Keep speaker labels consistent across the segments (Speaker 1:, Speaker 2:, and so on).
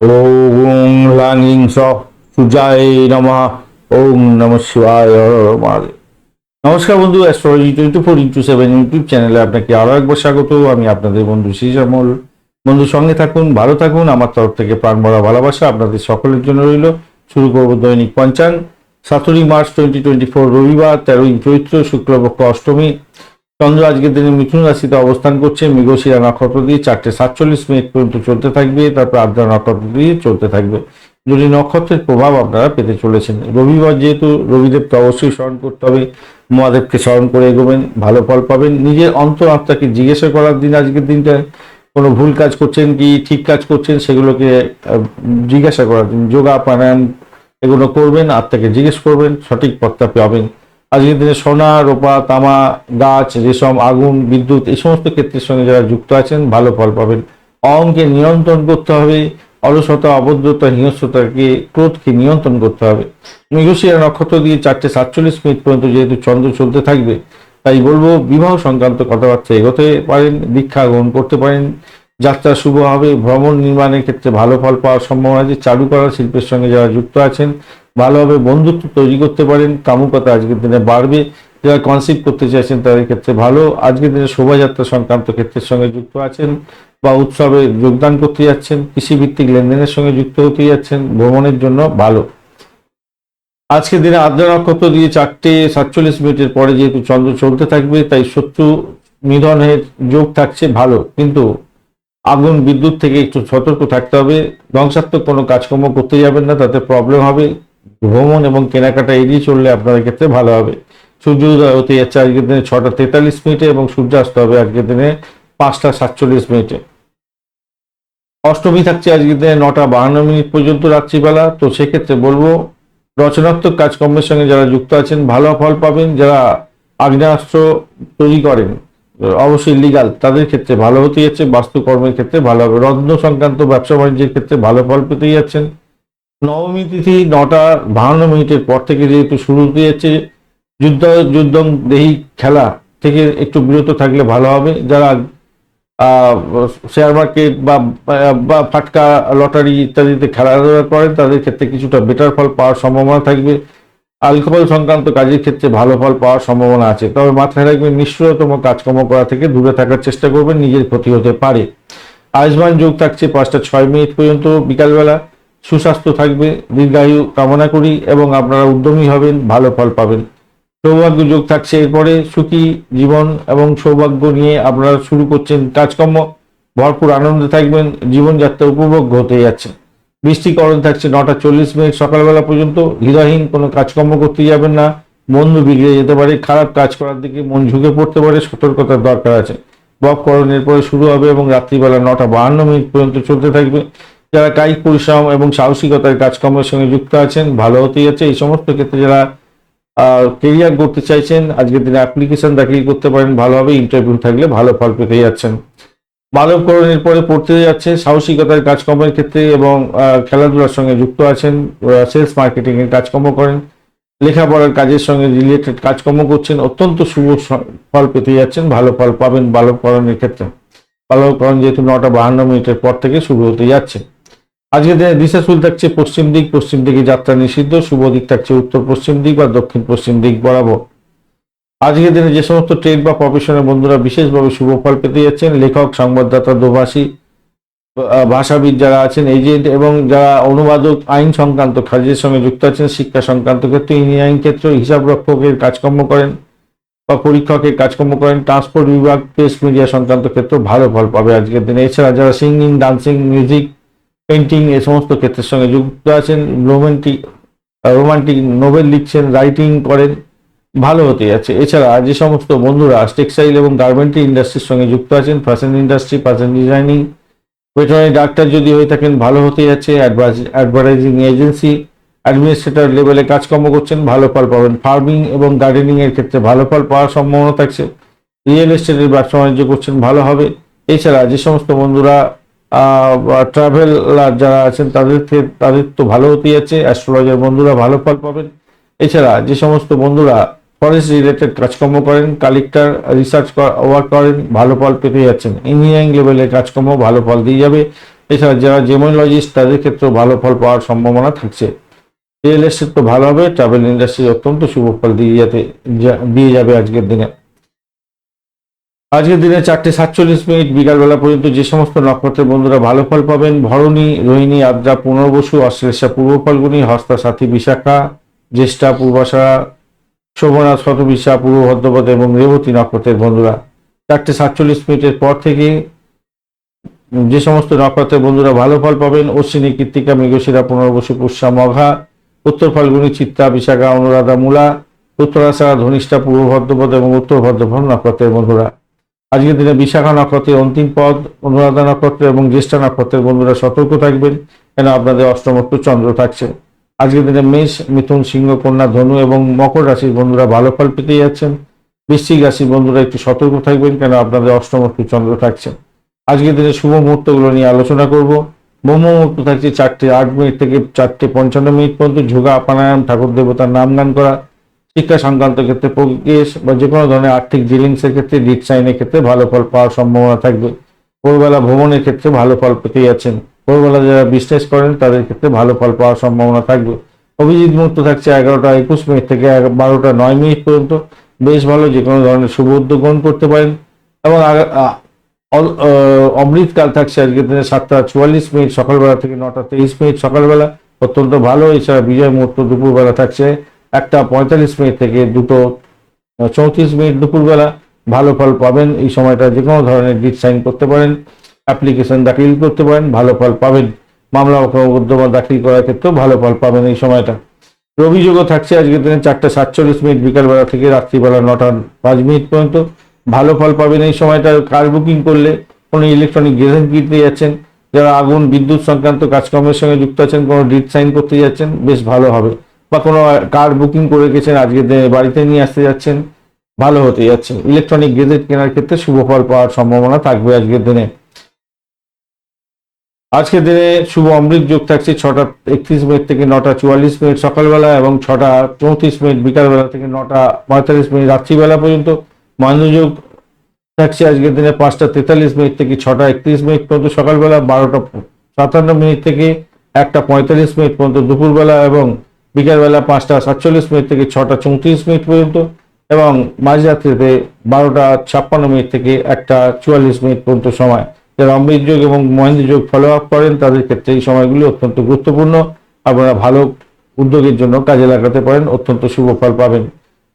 Speaker 1: ওম লাঙ্গিং স সূর্যায় নমঃ। ওম নম শিবায় মহাদেব। নমস্কার বন্ধু astrology twenty four into seven YouTube চ্যানেলে আপনাকে আরও একবার স্বাগত। আমি আপনাদের বন্ধু শ্রীজামল বন্ধু, সঙ্গে থাকুন, ভালো থাকুন। আমার তরফ থেকে প্রাণ ভরা ভালোবাসা আপনাদের সকলের জন্য রইল। শুরু করব দৈনিক পঞ্চাঙ্গ সতেরোই মার্চ টোয়েন্টি টোয়েন্টি ফোর রবিবার, তেরোই চৈত্র, শুক্লপক্ষ অষ্টমী। চন্দ্র আজকের দিনে মিথুন রাশিতে অবস্থান করছে। মৃগশিরা নক্ষত্র দিয়ে চারটে সাতচল্লিশ মিনিট পর্যন্ত চলতে থাকবে। তারপর আদ্রা নক্ষত্র দিয়ে চলতে থাকবে। দুটি নক্ষত্রের প্রভাব আপনারা পেতে চলেছেন, রবিবার যেহেতু রবিদেবকে অবশ্যই স্মরণ করতে হবে। মহাদেবকে স্মরণ করে এগোবেন, ভালো ফল পাবেন। নিজের অন্তর আত্মাকে জিজ্ঞাসা করার দিন আজকের দিনটা কোনো ভুল কাজ করছেন কি, ঠিক কাজ করছেন সেগুলোকে জিজ্ঞাসা করার দিন। যোগা প্রাণায়াম এগুলো করবেন, আত্মাকে জিজ্ঞেস করবেন, সঠিক পথটা পাবেন। আজকের দিনে সোনা, রোপা, তামা, গাছ, রেশম, আগুন, বিদ্যুৎ, এই সমস্ত ক্ষেত্রের সঙ্গে যারা যুক্ত আছেন, ভালো ফল পাবেন। অহংকে নিয়ন্ত্রণ করতে হবে, অলসতা, অভদ্রতা, হিংস্রতাকে ক্রোধকে নিয়ন্ত্রণ করতে হবে। মৃগশিরা নক্ষত্র দিয়ে চারটে সাতচল্লিশ মিনিট পর্যন্ত যেহেতু চন্দ্র চলতে থাকবে, তাই বলব বিবাহ সংক্রান্ত কথাবার্তা এগোতে পারেন, দীক্ষা গ্রহণ করতে পারেন। যাত্রা শুভ হবে, ভ্রমণ নির্মাণের ক্ষেত্রে ভালো ফল পাওয়ার সম্ভাবনা আছে, চালু করা শিল্পের সঙ্গে যারা যুক্ত আছেন, ভালোভাবে বন্ধুত্ব তৈরি করতে পারেন, কামুকতা আজকের দিনে বাড়বে, যারা কনসিভ করতে চাইছেন তাদের ক্ষেত্রে ভালো, আজকের দিনে শোভাযাত্রা সংক্রান্ত ক্ষেত্রের সঙ্গে যুক্ত আছেন বা উৎসবে যোগদান করতে যাচ্ছেন, কৃষিভিত্তিক লেনদেনের সঙ্গে যুক্ত হতে যাচ্ছেন, ভ্রমণের জন্য ভালো। আজকের দিনে আদ্রা নক্ষত্র দিয়ে চারটে সাতচল্লিশ মিনিটের পরে যেহেতু চন্দ্র চলতে থাকবে, তাই শত্রু নিধনের যোগ থাকছে ভালো, কিন্তু আগুন, বিদ্যুৎ থেকে একটু সতর্ক থাকতে হবে। ধ্বংসাত্মক কোনো কাজকর্ম করতে যাবেন না, তাতে প্রবলেম হবে। ভ্রমণ এবং কেনাকাটা এড়িয়ে চললে আপনাদের ক্ষেত্রে ভালো হবে। সূর্য উদয় হতে যাচ্ছে আজকের দিনে ছটা তেতাল্লিশ মিনিটে এবং সূর্যাস্ত হবে আজকের দিনে পাঁচটা সাতচল্লিশ মিনিটে। অষ্টমী থাকছে আজকের দিনে নটা বাহান্ন মিনিট পর্যন্ত রাত্রিবেলা। তো সেক্ষেত্রে বলব, রচনাত্মক কাজকর্মের সঙ্গে যারা যুক্ত আছেন, ভালো ফল পাবেন। যারা আগ্নেয়াস্ত্র তৈরি করেন অবশ্যই লিগাল তাদের ক্ষেত্রে ভালো হতে যাচ্ছে, বাস্তুকর্মের ক্ষেত্রে ভালো হবে। রত্ন সংক্রান্ত ব্যবসা বাণিজ্যের ক্ষেত্রে ভালো ফল পেতে যাচ্ছেন। নবমী তিথি নটা বাহান্ন মিনিটের পর থেকে যেহেতু শুরু হতে যাচ্ছে, যুদ্ধ, যুদ্ধং দেহি খেলা থেকে একটু বিরত থাকলে ভালো হবে। যারা শেয়ার মার্কেট বা বা ফাটকা লটারি ইত্যাদিতে খেলাধুলা করেন, তাদের ক্ষেত্রে কিছুটা বেটার ফল পাওয়ার সম্ভাবনা থাকবে। অ্যালকোহল সংক্রান্ত কাজের ক্ষেত্রে ভালো ফল পাওয়ার সম্ভাবনা আছে। তবে মাথায় রাখবেন, নিষ্ঠুরতম কাজকর্ম করা থেকে দূরে থাকার চেষ্টা করবেন, নিজের ক্ষতি হতে পারে। আয়ুষ্মান যোগ থাকছে পাঁচটা ছয় মিনিট পর্যন্ত বিকালবেলা। সুস্বাস্থ্য থাকবে, দীর্ঘায়ু কামনা করি এবং আপনারা উদ্যমী হবেন, ভালো ফল পাবেন। সৌভাগ্য যোগ থাকছে এরপরে, সুখী জীবন এবং সৌভাগ্য নিয়ে আপনারা শুরু করছেন কাজকর্ম। ভরপুর আনন্দে থাকবেন, জীবনযাত্রা উপভোগ্য হতে যাচ্ছে। বৃষ্টিকরণ থাকছে নটা চল্লিশ মিনিট সকালবেলা পর্যন্ত। হৃদয়হীন কোনো কাজকর্ম করতে যাবেন না। মন বিগড়ে যেতে পারে। খারাপ কাজ করার দিকে মন ঝুঁকে পড়তে পারে। সতর্কতার দরকার আছে। বককরণের পরে শুরু হবে এবং রাত্রিবেলা নটা বাহান্ন মিনিট পর্যন্ত চলতে থাকবে। যারা কায়িক পরিশ্রম এবং সাহসিকতার কাজকর্মের সঙ্গে যুক্ত আছেন, ভালো হতে যাচ্ছে। এই সমস্ত ক্ষেত্রে যারা কেরিয়ার করতে চাইছেন, আজকের দিনে অ্যাপ্লিকেশন দাখিল করতে পারেন। ভালোভাবে ইন্টারভিউ থাকলে ভালো ফল পেতে যাচ্ছেন। মানবকরণের পরে পড়তে যাচ্ছে, সাহসিকতার কাজকর্মের ক্ষেত্রে এবং খেলাধুলার সঙ্গে যুক্ত আছেন সেলস মার্কেটিং এর কাজকর্ম করেন, লেখাপড়ার কাজের সঙ্গে রিলেটেড কাজকর্ম করছেন, অত্যন্ত শুভ ফল পেতে যাচ্ছেন, ভালো ফল পাবেন বালককরণের ক্ষেত্রে। বালককরণ যেহেতু নটা বাহান্ন মিনিটের পর থেকে শুরু হতে যাচ্ছে। আজকের দিনে দিশা শুল থাকছে পশ্চিম দিক, পশ্চিম দিকে যাত্রা নিষিদ্ধ, শুভ দিক থাকছে উত্তর পশ্চিম দিক বা দক্ষিণ পশ্চিম দিক বরাবর। আজকের দিনে যে সমস্ত ট্রেড বা প্রফেশনের বন্ধুরা বিশেষভাবে শুভ ফল পেতে যাচ্ছেন, লেখক, সংবাদদাতা, দোভাষী ভাষাবিদ যারা আছেন এজেন্ট এবং যারা অনুবাদক, আইন সংক্রান্ত কাজের সঙ্গে যুক্ত আছেন, শিক্ষা সংক্রান্ত ক্ষেত্রে ইঞ্জিনিয়ারিং ক্ষেত্র, হিসাব রক্ষকের কাজকর্ম করেন বা পরীক্ষকের কাজকর্ম করেন ট্রান্সপোর্ট বিভাগ প্রেস মিডিয়া সংক্রান্ত ক্ষেত্রে ভালো ফল পাবে আজকের দিনে। এছাড়া যারা সিঙ্গিং ডান্সিং মিউজিক পেন্টিং এ সমস্ত ক্ষেত্রের সঙ্গে যুক্ত আছেন রোমান্টিক রোমান্টিক নোভেল লিখছেন রাইটিং করেন ভালো হতে যাচ্ছে। এছাড়া যে সমস্ত বন্ধুরা টেক্সটাইল এবং গার্মেন্টরি ইন্ডাস্ট্রির সঙ্গে যুক্ত আছেন fashion industry fashion designing veterinary doctor যদি হয়ে থাকেন, ভালো হতে যাচ্ছে। অ্যাডভার্টাইজিং এজেন্সি অ্যাডমিনিস্ট্রেটর লেভেলে কাজকর্ম করছেন, ভালো ফল পাবেন। ফার্মিং এবং গার্ডেনিংয়ের ক্ষেত্রে ভালো ফল পাওয়ার সম্ভাবনা থাকছে। রিয়েল এস্টেটের ব্যবসা বাণিজ্য করছেন, ভালো হবে। এছাড়া যে সমস্ত বন্ধুরা ট্রাভেলার যারা আছেন, তাদের তাদের তো ভালো হতে যাচ্ছে। অ্যাস্ট্রোলজার বন্ধুরা ভালো ফল পাবেন। এছাড়া যে সমস্ত বন্ধুরা ফরেস্ট রিলেটেড কাজকর্ম করেন কালেক্টর রিসার্চ ওয়ার্ক করেন, ভালো ফল পেতে যাচ্ছেন। ইঞ্জিনিয়ারিং লেভেলের কাজকর্ম ভালো ফল দিয়ে যাবে। এছাড়া যারা জেমোলজিস্ট তাদের ক্ষেত্রেও ভালো ফল পাওয়ার সম্ভাবনা থাকছে। রিয়েল এস্টেট তো ভালো হবে ট্রাভেল ইন্ডাস্ট্রি অত্যন্ত শুভ ফল দিয়ে যেতে দিয়ে যাবে আজকের দিনে। আজকের দিনে চারটে সাতচল্লিশ মিনিট, বিকালবেলা পর্যন্ত যে সমস্ত নক্ষত্রের বন্ধুরা ভালো ফল পাবেন, ভরণী, রোহিণী, আদ্রা, পুনর্বসু, অশ্লেষা, পূর্ব ফলগুনি, হস্তা, সাথী, বিশাখা, জ্যেষ্ঠা, পূর্বাশা শোভনা শতবিশা, পূর্ব ভদ্রপদ এবং রেবতী নক্ষত্রের বন্ধুরা। চারটে সাতচল্লিশ মিনিটের পর থেকে যে সমস্ত নক্ষত্রের বন্ধুরা ভালো ফল পাবেন, অশ্বিনী, কৃত্তিকা, মৃগশিরা, পুনর্বসু, পুষ্যা, মঘা, উত্তর ফাল্গুনি চিত্তা বিশাখা, অনুরাধা, মূলা উত্তরাষাঢ়া ধনিষ্ঠা, পূর্ব ভদ্রপদ এবং উত্তর ভদ্রপদ নক্ষত্রের বন্ধুরা। আজকের দিনে বিশাখা নক্ষত্রের অন্তিম পদ, অনুরাধা নক্ষত্র এবং জ্যেষ্ঠা নক্ষত্রের বন্ধুরা সতর্ক থাকবেন, কেন আপনাদের অষ্টমত্ব চন্দ্র থাকছে। আজকের দিনে মেষ, মিথুন, সিংহ, কন্যা, ধনু এবং মকর রাশির বন্ধুরা ভালো ফল পেতে যাচ্ছেন। বৃশ্চিক রাশির বন্ধুরা একটু সতর্ক থাকবেন কেন আপনাদের অষ্টমত্ব চন্দ্র থাকছে। আজকের দিনে শুভ মুহূর্তগুলো নিয়ে আলোচনা করব। ব্রহ্ম মুহূর্ত থাকছে চারটে আট মিনিট থেকে চারটে পঞ্চান্ন মিনিট পর্যন্ত যোগা, প্রাণায়াম, ঠাকুর দেবতার নাম গান করা, শিক্ষা সংক্রান্ত ক্ষেত্রে প্রকেশ বা যে কোনো ধরনের আর্থিক ডিলিংসের ক্ষেত্রে ডিট সাইনের ক্ষেত্রে ভালো ফল পাওয়ার সম্ভাবনা থাকবে। ভোরবেলা ভ্রমণের ক্ষেত্রে ভালো ফল পেতে যাচ্ছেন। ভোরবেলা যারা বিজনেস করেন, তাদের ক্ষেত্রে ভালো ফল পাওয়ার সম্ভাবনা থাকবে। অভিজিৎ মুহূর্ত থাকছে এগারোটা একুশ মিনিট থেকে বারোটা নয় মিনিট পর্যন্ত। বেশ ভালো, যে কোনো ধরনের শুভ উদ্যোগ গ্রহণ করতে পারেন। এবং অমৃতকাল থাকছে আজকের দিনে সাতটা চুয়াল্লিশ মিনিট সকালবেলা থেকে নটা তেইশ মিনিট সকালবেলা। অত্যন্ত ভালো, এছাড়া বিজয় মুহূর্ত দুপুরবেলা থাকছে একটা পঁয়তাল্লিশ মিনিট থেকে দুটো চৌত্রিশ মিনিট দুপুরবেলা। ভালো ফল পাবেন, এই সময়টা যে কোনো ধরনের ডিট সাইন করতে পারেন। অ্যাপ্লিকেশন দাখিল করতে পারেন, ভালো ফল পাবেন। মামলা মোকদ্দমা দাখিল করার ক্ষেত্রেও ভালো ফল পাবেন এই সময়টা। রবিযোগও থাকছে আজকের দিনে চারটা সাতচল্লিশ মিনিট, বিকালবেলা থেকে রাত্রিবেলা নটা পাঁচ মিনিট পর্যন্ত ভালো ফল পাবেন এই সময়টা। কার বুকিং করলে কোনো ইলেকট্রনিক গেজেট কিনতে যাচ্ছেন, যারা আগুন, বিদ্যুৎ সংক্রান্ত কাজকর্মের সঙ্গে যুক্ত আছেন, কোনো ডিট সাইন করতে যাচ্ছেন, বেশ ভালো হবে। বা কোনো কার বুকিং করে গেছেন আজকে দিনে বাড়িতে নিয়ে আসতে যাচ্ছেন, ভালো হতে যাচ্ছে। ইলেকট্রনিক গেজেট কেনার ক্ষেত্রে শুভ ফল পাওয়ার সম্ভাবনা থাকবে আজকের দিনে। আজকের দিনে শুভ অমৃত যোগ থাকছে ছটা একত্রিশ মিনিট থেকে নটা চুয়াল্লিশ মিনিট সকালবেলা এবং ছটা চৌত্রিশ মিনিট বিকালবেলা থেকে নটা পঁয়তাল্লিশ মিনিট রাত্রিবেলা পর্যন্ত। মহেন্দ্রযোগ থাকছে আজকের দিনে পাঁচটা তেতাল্লিশ মিনিট থেকে ছটা একত্রিশ মিনিট পর্যন্ত সকালবেলা, বারোটা সাতান্ন মিনিট থেকে একটা পঁয়তাল্লিশ মিনিট পর্যন্ত দুপুরবেলা এবং বিকালবেলা পাঁচটা সাতচল্লিশ মিনিট থেকে ছটা চৌত্রিশ মিনিট পর্যন্ত এবং মাঝরাত্রিতে বারোটা ছাপ্পান্ন মিনিট থেকে একটা চুয়াল্লিশ মিনিট পর্যন্ত সময়। যারা অমৃত যোগ এবং মহেন্দ্র যোগ ফলো আপ করেন, তাদের ক্ষেত্রে এই সময়গুলি অত্যন্ত গুরুত্বপূর্ণ আপনারা ভালো উদ্যোগের জন্য কাজে লাগাতে পারেন, অত্যন্ত শুভ ফল পাবেন।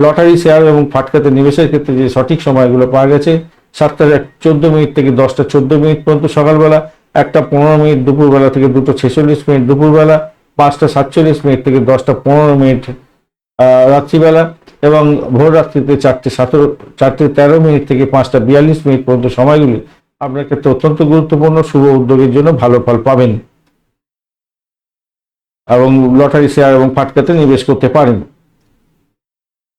Speaker 1: লটারি, শেয়ার এবং ফাটকাতে নিবেশের ক্ষেত্রে যে সঠিক সময়গুলো পাওয়া গেছে সাতটা চোদ্দ মিনিট থেকে দশটা চোদ্দ মিনিট পর্যন্ত সকালবেলা, একটা পনেরো মিনিট দুপুরবেলা থেকে দুটো ছেচল্লিশ মিনিট দুপুরবেলা, পাঁচটা সাতচল্লিশ মিনিট থেকে দশটা পনেরো মিনিট রাত্রিবেলা এবং ভোর রাত্রিতে চারটে সতেরো, চারটে তেরো মিনিট থেকে পাঁচটা বিয়াল্লিশ মিনিট পর্যন্ত সময়গুলি আপনার ক্ষেত্রে অত্যন্ত গুরুত্বপূর্ণ শুভ উদ্যোগের জন্য ভালো ফল পাবেন। এবং লটারি শেয়ার এবং ফাটকাতে নিবেশ করতে পারেন।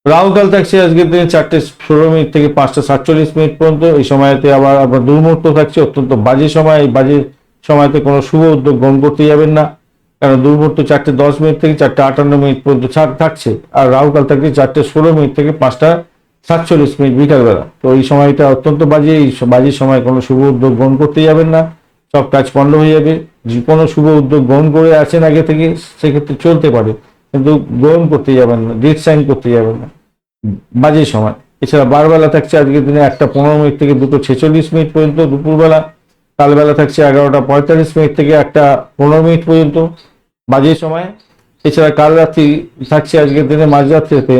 Speaker 1: রাহুকাল থাকছে আজকের দিনে চারটে ষোলো মিনিট থেকে পাঁচটা সাতচল্লিশ মিনিট পর্যন্ত। এই সময়তে আবার আপনার দুর্মুহূর্ত থাকছে, অত্যন্ত বাজে সময়। এই বাজে সময়তে কোনো শুভ উদ্যোগ গ্রহণ করতে যাবেন না, কারণ দুর্মুহূর্ত চারটে দশ মিনিট থেকে চারটে আটান্ন মিনিট পর্যন্ত ছাড় থাকছে। আর রাহুকাল থাকছে চারটে ষোলো মিনিট থেকে পাঁচটা সাতচল্লিশ মিনিট বিকালবেলা তো এই সময়টা অত্যন্ত বাজে, এই বাজে সময় কোনো শুভ উদ্যোগ গ্রহণ করতে যাবেন না। সব কাজ পণ্ড হয়ে যাবে। যে কোনো শুভ উদ্যোগ গ্রহণ করে আছেন আগে থেকে, সেক্ষেত্রে চলতে পারে। কিন্তু গ্রহণ করতে যাবেন না, ডেট সাইন করতে যাবেন না। বাজে সময়। এছাড়া বারবেলা থাকছে আজকের দিনে একটা পনেরো মিনিট থেকে দুটো ছেচল্লিশ মিনিট পর্যন্ত দুপুরবেলা। কালবেলা থাকছে এগারোটা পঁয়তাল্লিশ মিনিট থেকে একটা পনেরো মিনিট পর্যন্ত। বাজে সময়। এছাড়া কাল রাত্রি থাকছে আজকের দিনে মাঝরাত্রিতে।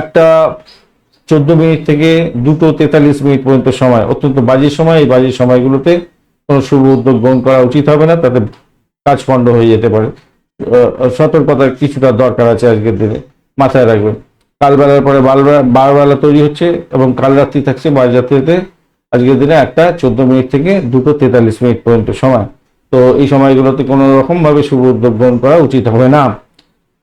Speaker 1: একটা চোদ্দ মিনিট থেকে দুটো তেতাল্লিশ মিনিট পর্যন্ত সময়, অত্যন্ত বাজে সময়। এই বাজে সময়গুলোতে কোনো শুভ উদ্যোগ গ্রহণ করা উচিত হবে না, তাতে কাজ পণ্ড হয়ে যেতে পারে। সতর্কতার কিছুটা দরকার আছে আজকের দিনে, মাথায় রাখবেন। কালবেলার পরে বারবেলা তৈরি হচ্ছে এবং কাল রাত্রি থাকছে মাঝরাত্রিতে আজকের দিনে একটা চোদ্দ মিনিট থেকে দুটো তেতাল্লিশ মিনিট পর্যন্ত সময়। তো এই সময়গুলোতে কোনো রকম ভাবে শুভ উদ্যোগ গ্রহণ করা উচিত হবে না।